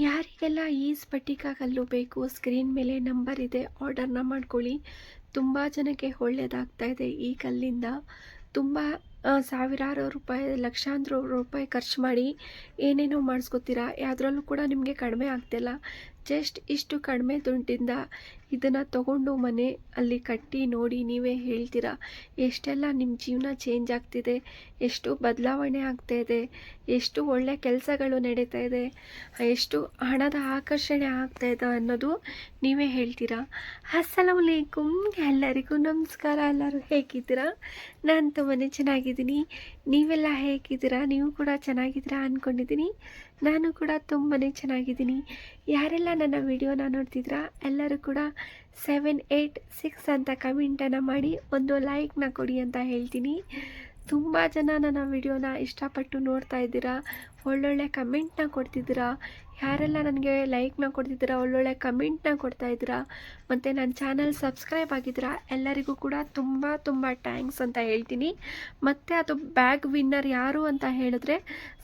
ಯಾರಿಗೆಲ್ಲ ಈ ಸ್ಫಟಿಕ ಕಲ್ಲು ಬೇಕು? ಸ್ಕ್ರೀನ್ ಮೇಲೆ ನಂಬರ್ ಇದೆ, ಆರ್ಡರ್ನ ಮಾಡ್ಕೊಳ್ಳಿ. ತುಂಬ ಜನಕ್ಕೆ ಒಳ್ಳೆಯದಾಗ್ತಾ ಇದೆ ಈ ಕಲ್ಲಿಂದ. ತುಂಬ ಸಾವಿರಾರು ರೂಪಾಯಿ, ಲಕ್ಷಾಂತರ ರೂಪಾಯಿ ಖರ್ಚು ಮಾಡಿ ಏನೇನೋ ಮಾಡಿಸ್ಕೊತೀರಾ? ಯಾವುದ್ರಲ್ಲೂ ಕೂಡ ನಿಮಗೆ ಕಡಿಮೆ ಆಗ್ತಿಲ್ಲ. ಜಸ್ಟ್ ಇಷ್ಟು ಕಡಿಮೆ ದುಡ್ಡಿಂದ ಇದನ್ನು ತಗೊಂಡು ಮನೆ ಅಲ್ಲಿ ಕಟ್ಟಿ ನೋಡಿ ನೀವೇ ಹೇಳ್ತೀರಾ? ಎಷ್ಟೆಲ್ಲ ನಿಮ್ಮ ಜೀವನ ಚೇಂಜ್ ಆಗ್ತಿದೆ? ಎಷ್ಟು ಬದಲಾವಣೆ ಆಗ್ತಾ ಇದೆ? ಎಷ್ಟು ಒಳ್ಳೆ ಕೆಲಸಗಳು ನಡೀತಾ ಇದೆ? ಎಷ್ಟು ಹಣದ ಆಕರ್ಷಣೆ ಆಗ್ತಾ ಇದೆ ಅನ್ನೋದು ನೀವೇ ಹೇಳ್ತೀರಾ? ಅಸ್ಸಲಾಮಲೈಕುಮ್ ಎಲ್ಲರಿಗೂ ನಮಸ್ಕಾರ. ಎಲ್ಲರೂ ಹೇಗಿದ್ದೀರಾ? ನಾನು ತುಂಬಾ ಚೆನ್ನಾಗಿದ್ದೀನಿ. ನೀವೆಲ್ಲ ಹೇಗಿದ್ದೀರಾ? ನೀವು ಕೂಡ ಚೆನ್ನಾಗಿದ್ದೀರಾ ಅಂದ್ಕೊಂಡಿದ್ದೀನಿ ನಾನು ಕೂಡ ತುಂಬಾ ಚೆನ್ನಾಗಿದ್ದೀನಿ. ಯಾರೆಲ್ಲ ನನ್ನ ವಿಡಿಯೋನ ನೋಡ್ತಿದ್ದೀರಾ, ಎಲ್ಲರೂ ಕೂಡ ಸೆವೆನ್ ಏಯ್ಟ್ ಸಿಕ್ಸ್ ಅಂತ ಕಮೆಂಟನ್ನು ಮಾಡಿ ಒಂದು ಲೈಕ್ನ ಕೊಡಿ ಅಂತ ಹೇಳ್ತೀನಿ. ತುಂಬ ಜನ ನನ್ನ ವಿಡಿಯೋನ ಇಷ್ಟಪಟ್ಟು ನೋಡ್ತಾ ಇದ್ದೀರಾ, ಒಳ್ಳೊಳ್ಳೆ ಕಮೆಂಟ್ನ ಕೊಡ್ತಿದ್ದೀರಾ. ಯಾರೆಲ್ಲ ನನಗೆ ಲೈಕ್ನ ಕೊಡ್ತಿದ್ದೀರಾ, ಒಳ್ಳೊಳ್ಳೆ ಕಮೆಂಟ್ನ ಕೊಡ್ತಾ ಇದ್ದೀರಾ, ಮತ್ತು ನನ್ನ ಚಾನಲ್ ಸಬ್ಸ್ಕ್ರೈಬ್ ಆಗಿದ್ದೀರಾ, ಎಲ್ಲರಿಗೂ ಕೂಡ ತುಂಬ ತುಂಬ ಟ್ಯಾಂಕ್ಸ್ ಅಂತ ಹೇಳ್ತೀನಿ. ಮತ್ತು ಅದು ಬ್ಯಾಗ್ ವಿನ್ನರ್ ಯಾರು ಅಂತ ಹೇಳಿದ್ರೆ,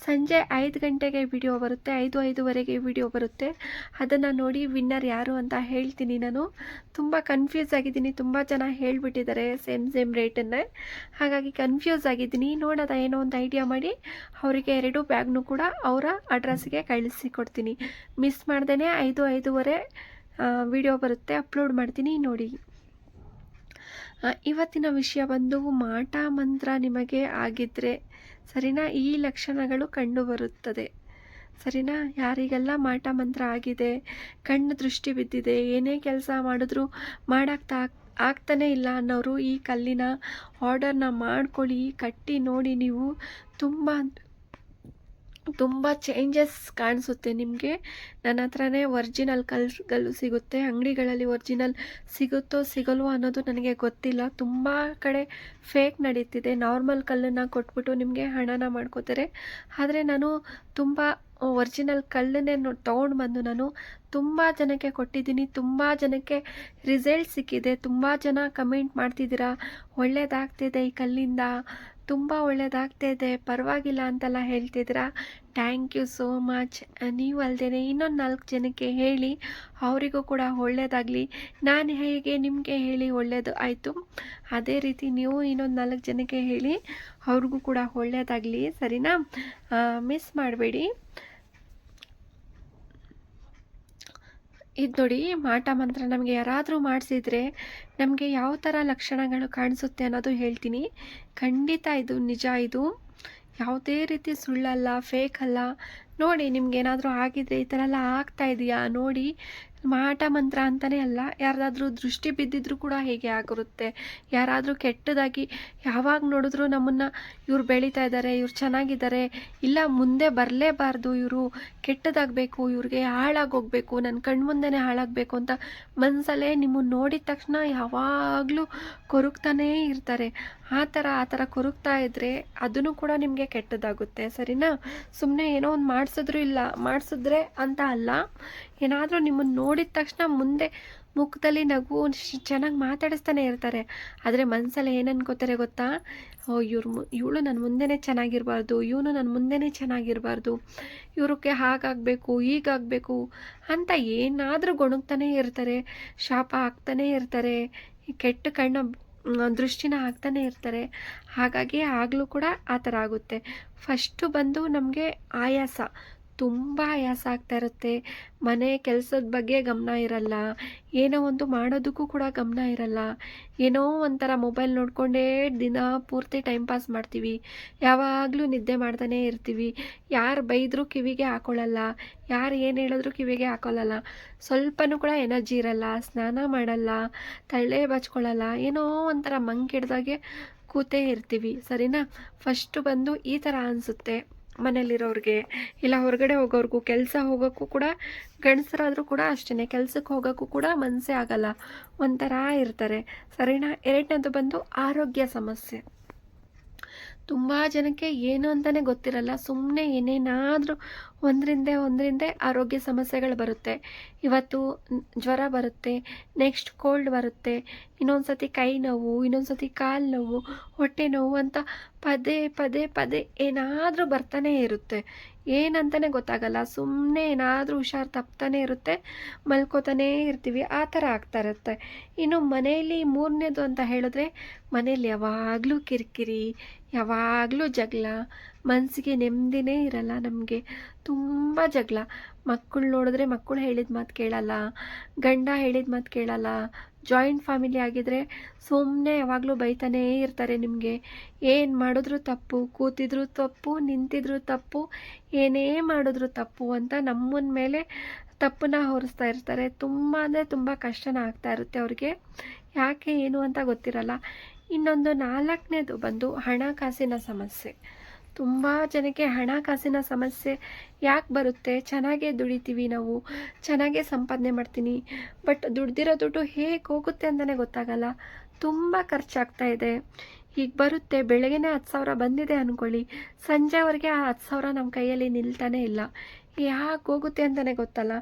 ಸಂಜೆ ಐದು ಗಂಟೆಗೆ ವಿಡಿಯೋ ಬರುತ್ತೆ, ಐದು, ಐದುವರೆಗೆ ವಿಡಿಯೋ ಬರುತ್ತೆ. ಅದನ್ನು ನೋಡಿ ವಿನ್ನರ್ ಯಾರು ಅಂತ ಹೇಳ್ತೀನಿ ನಾನು. ತುಂಬ ಕನ್ಫ್ಯೂಸ್ ಆಗಿದ್ದೀನಿ, ತುಂಬ ಜನ ಹೇಳಿಬಿಟ್ಟಿದ್ದಾರೆ ಸೇಮ್ ಸೇಮ್ ರೇಟನ್ನೇ ಹಾಗಾಗಿ ಕನ್ಫ್ಯೂಸ್ ಆಗಿದ್ದೀನಿ. ನೋಡೋದ ಏನೋ ಒಂದು ಐಡಿಯಾ ಮಾಡಿ, ಅವರಿಗೆ ಎರಡು ಬ್ಯಾಗ್ನು ಕೂಡ ಅವರ ಅಡ್ರೆಸ್ಗೆ ಕಳಿಸಿ ಕೊಡ್ತೀನಿ. ಮಿಸ್ ಮಾಡ್ದೇ ಐದು, ಐದೂವರೆ ವಿಡಿಯೋ ಬರುತ್ತೆ. ಅಪ್ಲೋಡ್ ಮಾಡ್ತೀನಿ ನೋಡಿ. ಇವತ್ತಿನ ವಿಷಯ ಬಂದು ಮಾಟ ಮಂತ್ರ ನಿಮಗೆ ಆಗಿದ್ದರೆ ಸರಿನಾ? ಈ ಲಕ್ಷಣಗಳು ಕಂಡುಬರುತ್ತದೆ ಸರಿನಾ? ಯಾರಿಗೆಲ್ಲ ಮಾಟ ಮಂತ್ರ ಆಗಿದೆ? ಕಣ್ಣು ದೃಷ್ಟಿ ಬಿದ್ದಿದೆ. ಏನೇ ಕೆಲಸ ಮಾಡಿದ್ರೂ ಮಾಡಾಕ್ತಾ ಆಗ್ತಾನೇ ಇಲ್ಲ ಅನ್ನೋರು ಈ ಕಲ್ಲಿನ ಆರ್ಡರ್ನ ಮಾಡ್ಕೊಳ್ಳಿ, ಕಟ್ಟಿ ನೋಡಿ ನೀವು ತುಂಬ ತುಂಬ ಚೇಂಜಸ್ ಕಾಣಿಸುತ್ತೆ ನಿಮಗೆ. ನನ್ನ ಹತ್ರನೇ ಒರ್ಜಿನಲ್ ಕಲ್ಗಳು ಸಿಗುತ್ತೆ. ಅಂಗಡಿಗಳಲ್ಲಿ ಒರ್ಜಿನಲ್ ಸಿಗುತ್ತೋ ಸಿಗಲ್ವೋ ಅನ್ನೋದು ನನಗೆ ಗೊತ್ತಿಲ್ಲ. ತುಂಬ ಕಡೆ ಫೇಕ್ ನಡೀತಿದೆ. ನಾರ್ಮಲ್ ಕಲ್ಲನ್ನು ಕೊಟ್ಬಿಟ್ಟು ನಿಮಗೆ ಹಣನ ಮಾಡ್ಕೋತಾರೆ. ಆದರೆ ನಾನು ತುಂಬ ಒರ್ಜಿನಲ್ ಕಲ್ಲನ್ನೇ ತೊಗೊಂಡು ಬಂದು ನಾನು ತುಂಬ ಜನಕ್ಕೆ ಕೊಟ್ಟಿದ್ದೀನಿ. ತುಂಬ ಜನಕ್ಕೆ ರಿಸಲ್ಟ್ ಸಿಕ್ಕಿದೆ. ತುಂಬ ಜನ ಕಮೆಂಟ್ ಮಾಡ್ತಿದ್ದೀರಾ? ಒಳ್ಳೇದಾಗ್ತಿದೆ ಈ ಕಲ್ಲಿಂದ. ತುಂಬ ಒಳ್ಳೆಯದಾಗ್ತಾ ಇದೆ. ಪರವಾಗಿಲ್ಲ ಅಂತೆಲ್ಲ ಹೇಳ್ತಿದ್ದೀರಾ ಥ್ಯಾಂಕ್ ಯು ಸೋ ಮಚ್ ನೀವು ಅಲ್ಲದೆ ಇನ್ನೊಂದು ನಾಲ್ಕು ಜನಕ್ಕೆ ಹೇಳಿ, ಅವರಿಗೂ ಕೂಡ ಒಳ್ಳೆಯದಾಗಲಿ ನಾನು ಹೇಗೆ ನಿಮಗೆ ಹೇಳಿ ಒಳ್ಳೆಯದು ಆಯಿತು? ಅದೇ ರೀತಿ ನೀವು ಇನ್ನೊಂದು ನಾಲ್ಕು ಜನಕ್ಕೆ ಹೇಳಿ, ಅವ್ರಿಗೂ ಕೂಡ ಒಳ್ಳೆಯದಾಗಲಿ ಸರಿನಾ? ಮಿಸ್ ಮಾಡಬೇಡಿ. ಇದು ನೋಡಿ ಮಾಟ ಮಂತ್ರ ನಮಗೆ ಯಾರಾದರೂ ಮಾಡಿಸಿದರೆ ನಮಗೆ ಯಾವ ಥರ ಲಕ್ಷಣಗಳು ಕಾಣಿಸುತ್ತೆ ಅನ್ನೋದು ಹೇಳ್ತೀನಿ. ಖಂಡಿತ ಇದು ನಿಜ ಇದು. ಯಾವುದೇ ರೀತಿ ಸುಳ್ಳಲ್ಲ ಫೇಕ್ ಅಲ್ಲ. ನೋಡಿ, ನಿಮ್ಗೆ ಏನಾದರೂ ಆಗಿದೆ ಈ ಥರ ಎಲ್ಲ ಆಗ್ತಾ ಇದೆಯಾ? ನೋಡಿ ಮಾಟ ಮಂತ್ರ ಅಂತಲೇ ಅಲ್ಲ, ಯಾರ್ದಾದ್ರೂ ದೃಷ್ಟಿ ಬಿದ್ದಿದ್ರೂ ಕೂಡ ಹೇಗೆ ಆಗಿರುತ್ತೆ. ಯಾರಾದರೂ ಕೆಟ್ಟದಾಗಿ ಯಾವಾಗ ನೋಡಿದ್ರು ನಮ್ಮನ್ನು ಇವ್ರು ಬೆಳೀತಾ ಇದ್ದಾರೆ, ಇವ್ರು ಚೆನ್ನಾಗಿದ್ದಾರೆ, ಇಲ್ಲ ಮುಂದೆ ಬರಲೇಬಾರ್ದು, ಇವರು ಕೆಟ್ಟದಾಗಬೇಕು, ಇವ್ರಿಗೆ ಹಾಳಾಗೋಗ್ಬೇಕು ನನ್ನ ಕಣ್ಮುಂದೆನೇ ಹಾಳಾಗಬೇಕು ಅಂತ ಮನಸ್ಸಲ್ಲೇ ನಿಮ್ಮನ್ನು ನೋಡಿದ ತಕ್ಷಣ ಯಾವಾಗಲೂ ಕೊರಗ್ತಾನೇ ಇರ್ತಾರೆ. ಆ ಥರ ಆ ಥರ ಕೊರಗ್ತಾ ಇದ್ದರೆ ಅದನ್ನು ಕೂಡ ನಿಮಗೆ ಕೆಟ್ಟದಾಗುತ್ತೆ, ಸರಿನಾ? ಸುಮ್ಮನೆ ಏನೋ ಒಂದು ಮಾಡಿಸಿದ್ರು ಇಲ್ಲ, ಮಾಡಿಸಿದ್ರೆ ಅಂತ ಅಲ್ಲ ಏನಾದರೂ ನಿಮ್ಮನ್ನು ನೋಡಿದ ತಕ್ಷಣ ಮುಂದೆ ಮುಖದಲ್ಲಿ ನಗು ಚೆನ್ನಾಗಿ ಮಾತಾಡಿಸ್ತಾನೆ ಇರ್ತಾರೆ. ಆದರೆ ಮನಸ್ಸಲ್ಲಿ ಏನನ್ಕೋತಾರೆ ಗೊತ್ತಾ? ಓ, ಇವ್ರ ಇವಳು ನನ್ನ ಮುಂದೆನೇ ಚೆನ್ನಾಗಿರಬಾರ್ದು, ಇವನು ನನ್ನ ಮುಂದೆನೇ ಚೆನ್ನಾಗಿರಬಾರ್ದು ಇವ್ರಿಗೆ ಹಾಗಾಗಬೇಕು, ಹೀಗಾಗಬೇಕು ಅಂತ ಏನಾದರೂ ಗೊಣಗ್ತಾನೇ ಇರ್ತಾರೆ, ಶಾಪ ಹಾಕ್ತಾನೇ ಇರ್ತಾರೆ, ಕೆಟ್ಟ ಕಣ್ಣ ದೃಷ್ಟಿನ ಹಾಕ್ತಾನೆ ಇರ್ತಾರೆ. ಹಾಗಾಗಿ ಆಗಲೂ ಕೂಡ ಆ ಥರ ಆಗುತ್ತೆ. ಫಸ್ಟು ಬಂದು ನಮಗೆ ಆಯಾಸ. ತುಂಬ ಆಯಾಸ ಆಗ್ತಾ ಇರುತ್ತೆ. ಮನೆ ಕೆಲಸದ ಬಗ್ಗೆ ಗಮನ ಇರಲ್ಲ. ಏನೋ ಒಂದು ಮಾಡೋದಕ್ಕೂ ಕೂಡ ಗಮನ ಇರಲ್ಲ. ಏನೋ ಒಂಥರ ಮೊಬೈಲ್ ನೋಡಿಕೊಂಡೇ ದಿನ ಪೂರ್ತಿ ಟೈಮ್ ಪಾಸ್ ಮಾಡ್ತೀವಿ. ಯಾವಾಗಲೂ ನಿದ್ದೆ ಮಾಡ್ತಾನೇ ಇರ್ತೀವಿ. ಯಾರು ಬೈದರೂ ಕಿವಿಗೆ ಹಾಕೊಳ್ಳಲ್ಲ ಯಾರು ಏನು ಹೇಳಿದ್ರು ಕಿವಿಗೆ ಹಾಕೊಳ್ಳಲ್ಲ ಸ್ವಲ್ಪನೂ ಕೂಡ ಎನರ್ಜಿ ಇರಲ್ಲ. ಸ್ನಾನ ಮಾಡಲ್ಲ. ತಳ್ಳೆ ಬಚ್ಕೊಳ್ಳಲ್ಲ ಏನೋ ಒಂಥರ ಮಂಕಿಡ್ದಾಗೆ ಕೂತೇ ಇರ್ತೀವಿ. ಸರಿನಾ? ಫಸ್ಟು ಬಂದು ಈ ಥರ ಅನಿಸುತ್ತೆ. ಮನೇಲಿರೋರಿಗೆ ಇಲ್ಲ ಹೊರಗಡೆ ಹೋಗೋರ್ಗೂ, ಕೆಲಸ ಹೋಗೋಕ್ಕೂ ಕೂಡ ಗಂಡಸರಾದರೂ ಕೂಡ ಅಷ್ಟೇ ಕೆಲಸಕ್ಕೆ ಹೋಗೋಕ್ಕೂ ಕೂಡ ಮನಸ್ಸೇ ಆಗಲ್ಲ. ಒಂಥರ ಇರ್ತಾರೆ. ಸರಿನಾ? ಎರಡನೇದು ಬಂದು ಆರೋಗ್ಯ ಸಮಸ್ಯೆ. ತುಂಬ ಜನಕ್ಕೆ ಏನು ಅಂತಲೇ ಗೊತ್ತಿರಲ್ಲ. ಸುಮ್ಮನೆ ಏನೇನಾದರೂ ಒಂದರಿಂದ ಒಂದರಿಂದ ಆರೋಗ್ಯ ಸಮಸ್ಯೆಗಳು ಬರುತ್ತೆ. ಇವತ್ತು ಜ್ವರ ಬರುತ್ತೆ ನೆಕ್ಸ್ಟ್ ಕೋಲ್ಡ್ ಬರುತ್ತೆ ಇನ್ನೊಂದು ಸತಿ ಕೈ ನೋವು ಇನ್ನೊಂದು ಸತಿ ಕಾಲು ನೋವು, ಹೊಟ್ಟೆ ನೋವು ಅಂತ ಪದೇ ಪದೇ ಪದೇ ಏನಾದರೂ ಬರ್ತಾನೆ ಇರುತ್ತೆ. ಏನಂತಲೇ ಗೊತ್ತಾಗಲ್ಲ. ಸುಮ್ಮನೆ ಏನಾದರೂ ಹುಷಾರು ತಪ್ತಾನೆ ಇರುತ್ತೆ, ಮಲ್ಕೋತಾನೇ ಇರ್ತೀವಿ, ಆ ಥರ ಆಗ್ತಾ ಇರುತ್ತೆ. ಇನ್ನು ಮನೆಯಲ್ಲಿ ಮೂರನೇದು ಅಂತ ಹೇಳಿದ್ರೆ ಮನೇಲಿ ಯಾವಾಗಲೂ ಕಿರಿಕಿರಿ, ಯಾವಾಗಲೂ ಜಗಳ ಮನಸ್ಸಿಗೆ ನೆಮ್ಮದಿನೇ ಇರಲ್ಲ ನಮಗೆ. ತುಂಬ ಜಗಳ. ಮಕ್ಕಳು ನೋಡಿದ್ರೆ ಮಕ್ಕಳು ಹೇಳಿದ ಮಾತು ಕೇಳಲ್ಲ, ಗಂಡ ಹೇಳಿದ ಮಾತು ಕೇಳಲ್ಲ ಜಾಯಿಂಟ್ ಫ್ಯಾಮಿಲಿ ಆಗಿದ್ರೆ ಸುಮ್ಮನೆ ಯಾವಾಗಲೂ ಬೈತಾನೇ ಇರ್ತಾರೆ ನಿಮಗೆ. ಏನು ಮಾಡಿದ್ರು ತಪ್ಪು, ಕೂತಿದ್ರು ತಪ್ಪು, ನಿಂತಿದ್ರು ತಪ್ಪು, ಏನೇ ಮಾಡಿದ್ರು ತಪ್ಪು ಅಂತ ನಮ್ಮನ ಮೇಲೆ ತಪ್ಪನ್ನ ಹೊರಿಸ್ತಾ ಇರ್ತಾರೆ. ತುಂಬ ಅಂದರೆ ತುಂಬ ಕಷ್ಟನ ಆಗ್ತಾ ಇರುತ್ತೆ ಅವ್ರಿಗೆ. ಯಾಕೆ ಏನು ಅಂತ ಗೊತ್ತಿರಲ್ಲ. ಇನ್ನೊಂದು ನಾಲ್ಕನೇದು ಬಂದು ಹಣಕಾಸಿನ ಸಮಸ್ಯೆ. ತುಂಬ ಜನಕ್ಕೆ ಹಣಕಾಸಿನ ಸಮಸ್ಯೆ ಯಾಕೆ ಬರುತ್ತೆ? ಚೆನ್ನಾಗೇ ದುಡಿತೀವಿ ನಾವು, ಚೆನ್ನಾಗೇ ಸಂಪಾದನೆ ಮಾಡ್ತೀನಿ, ಬಟ್ ದುಡ್ದಿರೋ ದುಡ್ಡು ಹೇಗೆ ಹೋಗುತ್ತೆ ಅಂತಲೇ ಗೊತ್ತಾಗಲ್ಲ. ತುಂಬ ಖರ್ಚಾಗ್ತಾ ಇದೆ. ಈಗ ಬರುತ್ತೆ, ಬೆಳಗ್ಗೆನೇ ಹತ್ತು ಸಾವಿರ ಬಂದಿದೆ ಅಂದ್ಕೊಳ್ಳಿ ಸಂಜೆವರೆಗೆ ಆ ಹತ್ತು ಸಾವಿರ ನಮ್ಮ ಕೈಯಲ್ಲಿ ನಿಲ್ತಾನೆ ಇಲ್ಲ. ಯಾಕೆ ಹೋಗುತ್ತೆ ಅಂತಲೇ ಗೊತ್ತಲ್ಲ?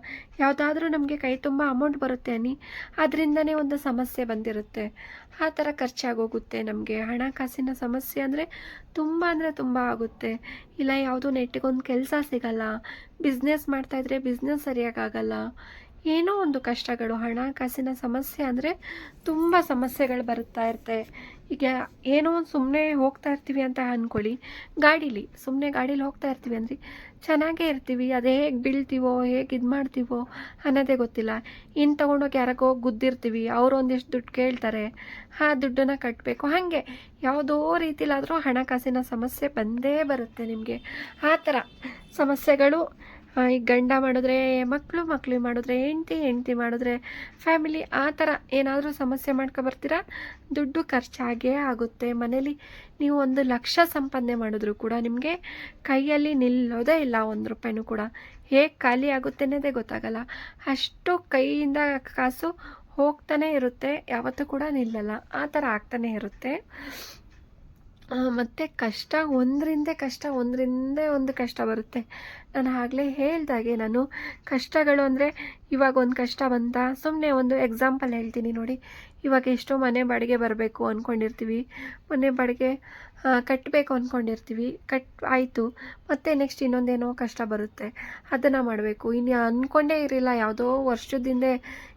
ಯಾವುದಾದ್ರೂ ನಮಗೆ ಕೈ ತುಂಬ ಅಮೌಂಟ್ ಬರುತ್ತೆ ಅನ್ನಿ ಅದರಿಂದನೇ ಒಂದು ಸಮಸ್ಯೆ ಬಂದಿರುತ್ತೆ. ಆ ಥರ ಖರ್ಚಾಗೋಗುತ್ತೆ ನಮಗೆ. ಹಣಕಾಸಿನ ಸಮಸ್ಯೆ ಅಂದರೆ ತುಂಬ ಅಂದರೆ ತುಂಬ ಆಗುತ್ತೆ. ಇಲ್ಲ, ಯಾವುದೋ ನೆಟ್ಟಿಗೊಂದು ಕೆಲಸ ಸಿಗಲ್ಲ. ಬಿಸ್ನೆಸ್ ಮಾಡ್ತಾಯಿದ್ರೆ ಬಿಸ್ನೆಸ್ ಸರಿಯಾಗಲ್ಲ ಏನೋ ಒಂದು ಕಷ್ಟಗಳು, ಹಣಕಾಸಿನ ಸಮಸ್ಯೆ ಅಂದರೆ ತುಂಬ ಸಮಸ್ಯೆಗಳು ಬರುತ್ತಾ ಇರುತ್ತೆ. ಈಗ ಏನೋ ಒಂದು ಸುಮ್ಮನೆ ಹೋಗ್ತಾ ಇರ್ತೀವಿ ಅಂತ ಅಂದ್ಕೊಳ್ಳಿ ಗಾಡೀಲಿ ಸುಮ್ಮನೆ ಗಾಡೀಲಿ ಹೋಗ್ತಾ ಇರ್ತೀವಿ ಅಂದರೆ ಚೆನ್ನಾಗೇ ಇರ್ತೀವಿ. ಅದು ಹೇಗೆ ಬೀಳ್ತೀವೋ, ಹೇಗೆ ಇದು ಮಾಡ್ತೀವೋ ಅನ್ನೋದೇ ಗೊತ್ತಿಲ್ಲ. ಇನ್ನು ತೊಗೊಂಡೋಗಿ ಯಾರಿಗೋ ಗುದ್ದಿರ್ತೀವಿ ಅವರು ಒಂದಿಷ್ಟು ದುಡ್ಡು ಕೇಳ್ತಾರೆ. ಆ ದುಡ್ಡನ್ನು ಕಟ್ಟಬೇಕು ಹಾಗೆ ಯಾವುದೋ ರೀತಿಲಾದರೂ ಹಣಕಾಸಿನ ಸಮಸ್ಯೆ ಬಂದೇ ಬರುತ್ತೆ ನಿಮಗೆ. ಆ ಥರ ಸಮಸ್ಯೆಗಳು ಈ ಗಂಡ ಮಾಡಿದ್ರೆ ಮಕ್ಕಳು ಮಕ್ಕಳು ಮಾಡಿದ್ರೆ, ಹೆಂಡ್ತಿ ಹೆಂಡ್ತಿ ಮಾಡಿದ್ರೆ ಫ್ಯಾಮಿಲಿ ಆ ಥರ ಏನಾದರೂ ಸಮಸ್ಯೆ ಮಾಡ್ಕೊಬರ್ತೀರಾ? ದುಡ್ಡು ಖರ್ಚಾಗೇ ಆಗುತ್ತೆ. ಮನೇಲಿ ನೀವು ಒಂದು ಲಕ್ಷ ಸಂಪಾದನೆ ಮಾಡಿದ್ರು ಕೂಡ ನಿಮಗೆ ಕೈಯಲ್ಲಿ ನಿಲ್ಲೋದೇ ಇಲ್ಲ ಒಂದು ರೂಪಾಯಿನೂ ಕೂಡ. ಹೇಗೆ ಖಾಲಿ ಆಗುತ್ತೆ ಅನ್ನೋದೇ ಗೊತ್ತಾಗಲ್ಲ. ಅಷ್ಟು ಕೈಯಿಂದ ಕಾಸು ಹೋಗ್ತಾನೆ ಇರುತ್ತೆ. ಯಾವತ್ತೂ ಕೂಡ ನಿಲ್ಲಲ್ಲ. ಆ ಥರ ಆಗ್ತಾನೆ ಇರುತ್ತೆ. ಮತ್ತು ಕಷ್ಟ ಒಂದರಿಂದ ಕಷ್ಟ, ಒಂದರಿಂದ ಒಂದು ಕಷ್ಟ ಬರುತ್ತೆ. ನಾನು ಆಗಲೇ ಹೇಳ್ದಾಗೆ ನಾನು ಕಷ್ಟಗಳು ಅಂದರೆ ಇವಾಗ ಒಂದು ಕಷ್ಟ ಬಂತ. ಸುಮ್ಮನೆ ಒಂದು ಎಕ್ಸಾಂಪಲ್ ಹೇಳ್ತೀನಿ ನೋಡಿ. ಇವಾಗ ಎಷ್ಟೋ ಮನೆ ಬಾಡಿಗೆ ಬರಬೇಕು ಅಂದ್ಕೊಂಡಿರ್ತೀವಿ ಮನೆ ಬಾಡಿಗೆ ಕಟ್ಟಬೇಕು ಅಂದ್ಕೊಂಡಿರ್ತೀವಿ ಕಟ್, ಆಯಿತು. ಮತ್ತು ನೆಕ್ಸ್ಟ್ ಇನ್ನೊಂದೇನೋ ಕಷ್ಟ ಬರುತ್ತೆ. ಅದನ್ನು ಮಾಡಬೇಕು. ಇನ್ನು ಅಂದ್ಕೊಂಡೇ ಇರಲಿಲ್ಲ. ಯಾವುದೋ ವರ್ಷದಿಂದ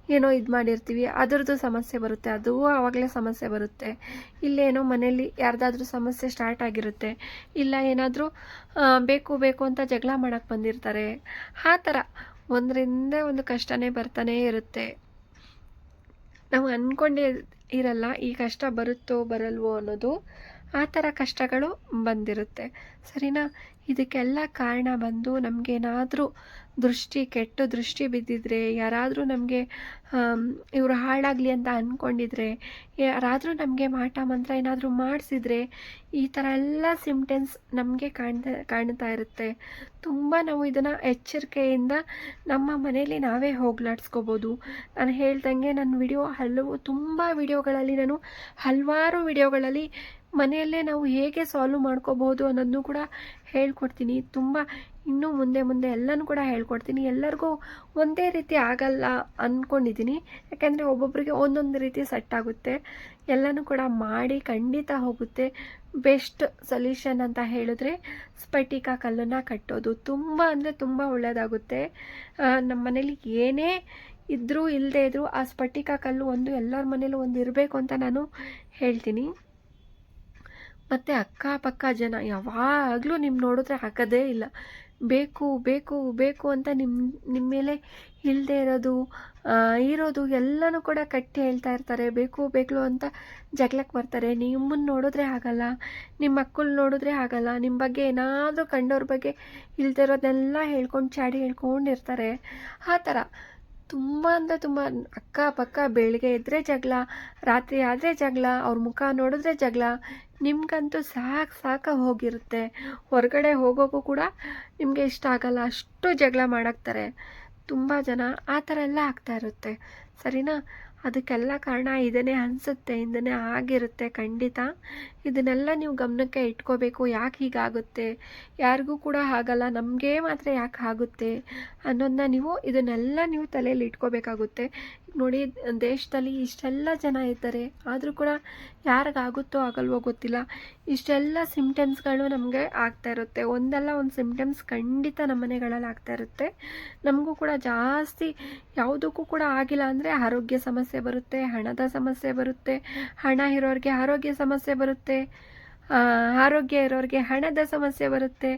ಏನೋ ಇದು ಮಾಡಿರ್ತೀವಿ. ಅದರದ್ದು ಸಮಸ್ಯೆ ಬರುತ್ತೆ. ಅದು ಆವಾಗಲೇ ಸಮಸ್ಯೆ ಬರುತ್ತೆ. ಇಲ್ಲೇನೋ ಮನೇಲಿ ಯಾರ್ದಾದ್ರೂ ಸಮಸ್ಯೆ ಸ್ಟಾರ್ಟ್ ಆಗಿರುತ್ತೆ. ಇಲ್ಲ ಏನಾದರೂ ಬೇಕು ಬೇಕು ಅಂತ ಜಗಳ ಮಾಡೋಕ್ಕೆ ಬಂದಿರ್ತಾರೆ. ಆ ಥರ ಒಂದರಿಂದ ಒಂದು ಕಷ್ಟನೇ ಬರ್ತಾನೇ ಇರುತ್ತೆ. ನಾವು ಅಂದ್ಕೊಂಡೇ ಇರಲ್ಲ. ಈ ಕಷ್ಟ ಬರುತ್ತೋ, ಬರಲ್ವೋ ಅನ್ನೋದು. ಆ ಥರ ಕಷ್ಟಗಳು ಬಂದಿರುತ್ತೆ. ಸರಿನಾ? ಇದಕ್ಕೆಲ್ಲ ಕಾರಣ ಬಂದು ನಮಗೇನಾದರೂ ದೃಷ್ಟಿ, ಕೆಟ್ಟ ದೃಷ್ಟಿ ಬಿದ್ದಿದ್ರೆ, ಯಾರಾದರೂ ನಮಗೆ ಇವರು ಹಾಳಾಗಲಿ ಅಂತ ಅಂದ್ಕೊಂಡಿದ್ರೆ ಯಾರಾದರೂ ನಮಗೆ ಮಾಟ ಮಂತ್ರ ಏನಾದರೂ ಮಾಡಿಸಿದ್ರೆ, ಈ ಥರ ಎಲ್ಲ ಸಿಮ್ಟೆನ್ಸ್ ನಮಗೆ ಕಾಣ್ತಾ ಕಾಣ್ತಾ ಇರುತ್ತೆ. ತುಂಬ ನಾವು ಇದನ್ನು ಎಚ್ಚರಿಕೆಯಿಂದ ನಮ್ಮ ಮನೆಯಲ್ಲಿ ನಾವೇ ಹೋಗ್ಲಾಡ್ಸ್ಕೋಬೋದು. ನಾನು ಹೇಳ್ದಂಗೆ ನನ್ನ ವಿಡಿಯೋ ಹಲವು, ತುಂಬ ವಿಡಿಯೋಗಳಲ್ಲಿ ನಾನು ಹಲವಾರು ವಿಡಿಯೋಗಳಲ್ಲಿ ಮನೆಯಲ್ಲೇ ನಾವು ಹೇಗೆ ಸಾಲ್ವ್ ಮಾಡ್ಕೋಬೋದು ಅನ್ನೋದನ್ನು ಕೂಡ ಹೇಳ್ಕೊಡ್ತೀನಿ. ತುಂಬ ಇನ್ನೂ ಮುಂದೆ ಮುಂದೆ ಎಲ್ಲನೂ ಕೂಡ ಹೇಳ್ಕೊಡ್ತೀನಿ. ಎಲ್ಲರಿಗೂ ಒಂದೇ ರೀತಿ ಆಗಲ್ಲ ಅಂದ್ಕೊಂಡಿದ್ದೀನಿ ಯಾಕೆಂದರೆ ಒಬ್ಬೊಬ್ಬರಿಗೆ ಒಂದೊಂದು ರೀತಿ ಸೆಟ್ ಆಗುತ್ತೆ. ಎಲ್ಲನೂ ಕೂಡ ಮಾಡಿ ಖಂಡಿತ ಹೋಗುತ್ತೆ. ಬೆಸ್ಟ್ ಸೊಲ್ಯೂಷನ್ ಅಂತ ಹೇಳಿದ್ರೆ ಸ್ಫಟಿಕ ಕಲ್ಲನ್ನು ಕಟ್ಟೋದು. ತುಂಬ ಅಂದರೆ ತುಂಬ ಒಳ್ಳೆಯದಾಗುತ್ತೆ ನಮ್ಮ ಮನೇಲಿ ಏನೇ ಇದ್ದರೂ ಇಲ್ಲದೇ ಇದ್ದರೂ ಆ ಸ್ಫಟಿಕ ಕಲ್ಲು ಒಂದು ಎಲ್ಲರ ಮನೇಲೂ ಒಂದು ಇರಬೇಕು ಅಂತ ನಾನು ಹೇಳ್ತೀನಿ. ಮತ್ತು ಅಕ್ಕಪಕ್ಕ ಜನ ಯಾವಾಗಲೂ ನಿಮ್ಮ ನೋಡಿದ್ರೆ ಹಾಕೋದೇ ಇಲ್ಲ. ಬೇಕು ಬೇಕು ಬೇಕು ಅಂತ ನಿಮ್ಮ ನಿಮ್ಮ ಮೇಲೆ ಇಲ್ಲದೆ ಇರೋದು ಇರೋದು ಎಲ್ಲನೂ ಕೂಡ ಕಟ್ಟಿ ಹೇಳ್ತಾ ಇರ್ತಾರೆ. ಬೇಕು ಬೇಕು ಅಂತ ಜಗ್ಲಕ್ಕೆ ಬರ್ತಾರೆ. ನಿಮ್ಮನ್ನು ನೋಡಿದ್ರೆ ಆಗಲ್ಲ ನಿಮ್ಮ ಮಕ್ಕಳು ನೋಡಿದ್ರೆ ಆಗಲ್ಲ ನಿಮ್ಮ ಬಗ್ಗೆ ಏನಾದರೂ ಕಂಡೋರ ಬಗ್ಗೆ ಇಲ್ದೇ ಇರೋದನ್ನೆಲ್ಲ ಹೇಳ್ಕೊಂಡು ಚಾಡಿ ಹೇಳ್ಕೊಂಡಿರ್ತಾರೆ ಆ ಥರ. ತುಂಬ ಅಂದರೆ ತುಂಬ ಅಕ್ಕಪಕ್ಕ ಬೆಳಗ್ಗೆ ಇದ್ದರೆ ಜಗಳ ರಾತ್ರಿ ಆದರೆ ಜಗಳ ಅವ್ರ ಮುಖ ನೋಡಿದ್ರೆ ಜಗಳ ನಿಮ್ಗಂತೂ ಸಾಕು ಸಾಕ ಹೋಗಿರುತ್ತೆ. ಹೊರಗಡೆ ಹೋಗೋಕ್ಕೂ ಕೂಡ ನಿಮಗೆ ಇಷ್ಟ ಆಗಲ್ಲ. ಅಷ್ಟು ಜಗಳ ಮಾಡಾಕ್ತಾರೆ. ತುಂಬ ಜನ ಆ ಥರ ಎಲ್ಲ ಆಗ್ತಾ ಇರುತ್ತೆ. ಸರಿನಾ? ಅದಕ್ಕೆಲ್ಲ ಕಾರಣ ಇದನ್ನೇ ಅನಿಸುತ್ತೆ. ಇದನ್ನೇ ಆಗಿರುತ್ತೆ ಖಂಡಿತ. ಇದನ್ನೆಲ್ಲ ನೀವು ಗಮನಕ್ಕೆ ಇಟ್ಕೋಬೇಕು, ಯಾಕೆ ಹೀಗಾಗುತ್ತೆ? ಯಾರಿಗೂ ಕೂಡ ಆಗಲ್ಲ ನಮಗೆ ಮಾತ್ರ ಯಾಕೆ ಆಗುತ್ತೆ ಅನ್ನೋದನ್ನ ನೀವು, ಇದನ್ನೆಲ್ಲ ನೀವು ತಲೆಯಲ್ಲಿ ಇಟ್ಕೋಬೇಕಾಗುತ್ತೆ. ನೋಡಿ, ದೇಶದಲ್ಲಿ ಇಷ್ಟೆಲ್ಲ ಜನ ಇದ್ದಾರೆ, ಆದರೂ ಕೂಡ ಯಾರಿಗಾಗುತ್ತೋ ಆಗಲ್ವೋ ಗೊತ್ತಿಲ್ಲ. ಇಷ್ಟೆಲ್ಲ ಸಿಮ್ಟಮ್ಸ್ಗಳು ನಮಗೆ ಆಗ್ತಾ ಇರುತ್ತೆ. ಒಂದಲ್ಲ ಒಂದು ಸಿಮ್ಟಮ್ಸ್ ಖಂಡಿತ ನಮ್ಮ ಮನೆಗಳಲ್ಲಿ ಆಗ್ತಾ ಇರುತ್ತೆ. ನಮಗೂ ಕೂಡ ಜಾಸ್ತಿ ಯಾವುದಕ್ಕೂ ಕೂಡ ಆಗಿಲ್ಲ ಅಂದರೆ ಆರೋಗ್ಯ ಸಮಸ್ಯೆ ಬರುತ್ತೆ, ಹಣದ ಸಮಸ್ಯೆ ಬರುತ್ತೆ, ಹಣ ಇರೋರಿಗೆ ಆರೋಗ್ಯ ಸಮಸ್ಯೆ ಬರುತ್ತೆ. ಆ, ಆರೋಗ್ಯ ಇರೋರಿಗೆ ಹಣದ ಸಮಸ್ಯೆ ಬರುತ್ತೆ.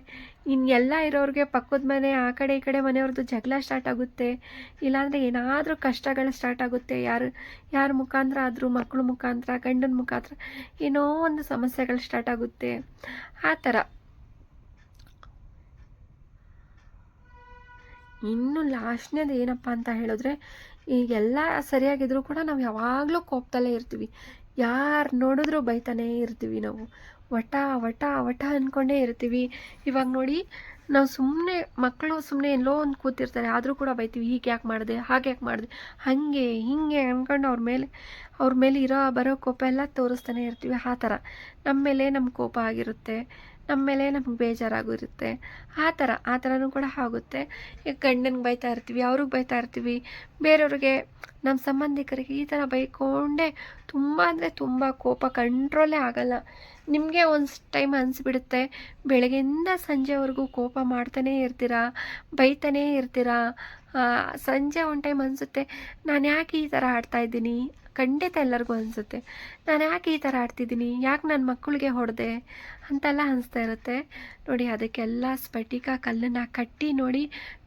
ಇನ್ನೆಲ್ಲ ಇರೋರಿಗೆ ಪಕ್ಕದ ಮನೆ ಆ ಕಡೆ ಈ ಕಡೆ ಮನೆಯವ್ರದ್ದು ಜಗಳ ಸ್ಟಾರ್ಟ್ ಆಗುತ್ತೆ. ಇಲ್ಲಾಂದರೆ ಏನಾದರೂ ಕಷ್ಟಗಳು ಸ್ಟಾರ್ಟ್ ಆಗುತ್ತೆ. ಯಾರು ಯಾರ ಮುಖಾಂತರ ಆದರೂ ಮಕ್ಕಳ ಮುಖಾಂತರ ಗಂಡನ ಮುಖಾಂತರ ಏನೋ ಒಂದು ಸಮಸ್ಯೆಗಳು ಸ್ಟಾರ್ಟ್ ಆಗುತ್ತೆ. ಆ ಥರ. ಇನ್ನು ಲಾಸ್ಟ್ನೇದು ಏನಪ್ಪ ಅಂತ ಹೇಳಿದ್ರೆ ಈಗೆಲ್ಲ ಸರಿಯಾಗಿದ್ರೂ ಕೂಡ ನಾವು ಯಾವಾಗಲೂ ಕೋಪದಲ್ಲೇ ಇರ್ತೀವಿ. ಯಾರು ನೋಡಿದ್ರೂ ಬೈತಾನೇ ಇರ್ತೀವಿ ನಾವು. ವಟ ವಟ ವಟ ಅಂದ್ಕೊಂಡೇ ಇರ್ತೀವಿ. ಇವಾಗ ನೋಡಿ ನಾವು ಸುಮ್ಮನೆ ಮಕ್ಕಳು ಸುಮ್ಮನೆ ಎಲ್ಲೋ ಒಂದು ಕೂತಿರ್ತಾರೆ. ಆದರೂ ಕೂಡ ಬೈತೀವಿ, ಹೀಗೆ ಯಾಕೆ ಮಾಡಿದೆ, ಹಾಗೆ ಯಾಕೆ ಮಾಡಿದೆ. ಹಾಗೆ, ಹೀಗೆ ಅಂದ್ಕೊಂಡು ಅವ್ರ ಮೇಲೆ ಅವ್ರ ಮೇಲೆ ಇರೋ ಬರೋ ಕೋಪ ಎಲ್ಲ ತೋರಿಸ್ತಾನೆ ಇರ್ತೀವಿ. ಆ ಥರ. ನಮ್ಮ ಮೇಲೆ ನಮ್ಮ ಕೋಪ ಆಗಿರುತ್ತೆ. ನಮ್ಮ ಮೇಲೆ ನಮ್ಗೆ ಬೇಜಾರಾಗಿರುತ್ತೆ. ಆ ಥರ, ಆ ಥರನೂ ಕೂಡ ಆಗುತ್ತೆ. ಈಗ ಗಂಡನಿಗೆ ಬೈತಾ ಇರ್ತೀವಿ, ಅವ್ರಿಗೆ ಬೈತಾ ಇರ್ತೀವಿ. ಬೇರೆಯವ್ರಿಗೆ ನಮ್ಮ ಸಂಬಂಧಿಕರಿಗೆ ಈ ಥರ ಬೈಕೊಂಡೇ ತುಂಬ ಅಂದರೆ ತುಂಬ ಕೋಪ ಕಂಟ್ರೋಲೇ ಆಗಲ್ಲ. ನಿಮಗೆ ಒಂದು ಟೈಮ್ ಅನಿಸ್ಬಿಡುತ್ತೆ. ಬೆಳಗ್ಗೆಯಿಂದ ಸಂಜೆವರೆಗೂ ಕೋಪ ಮಾಡ್ತಾನೇ ಇರ್ತೀರಾ? ಬೈತಾನೇ ಇರ್ತೀರಾ? ಸಂಜೆ ಒಂದು ಟೈಮ್ ಅನಿಸುತ್ತೆ. ನಾನು ಯಾಕೆ ಈ ಥರ ಆಡ್ತಾ ಇದ್ದೀನಿ? ಖಂಡಿತ ಎಲ್ಲರಿಗೂ ಅನಿಸುತ್ತೆ. ನಾನು ಯಾಕೆ ಈ ಥರ ಆಡ್ತಿದ್ದೀನಿ? ಯಾಕೆ ನನ್ನ ಮಕ್ಕಳಿಗೆ ಹೊಡೆದೆ? ಅಂತೆಲ್ಲ ಅನಿಸ್ತಾ ಇರುತ್ತೆ. ನೋಡಿ, ಅದಕ್ಕೆಲ್ಲ ಸ್ಫಟಿಕ ಕಲ್ಲನ್ನು ಕಟ್ಟಿ ನೋಡಿ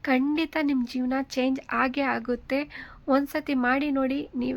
ಖಂಡಿತ ನಿಮ್ಮ ಜೀವನ ಚೇಂಜ್ ಆಗೇ ಆಗುತ್ತೆ. ಒಂದು ಸತಿ ಮಾಡಿ ನೋಡಿ ನೀವು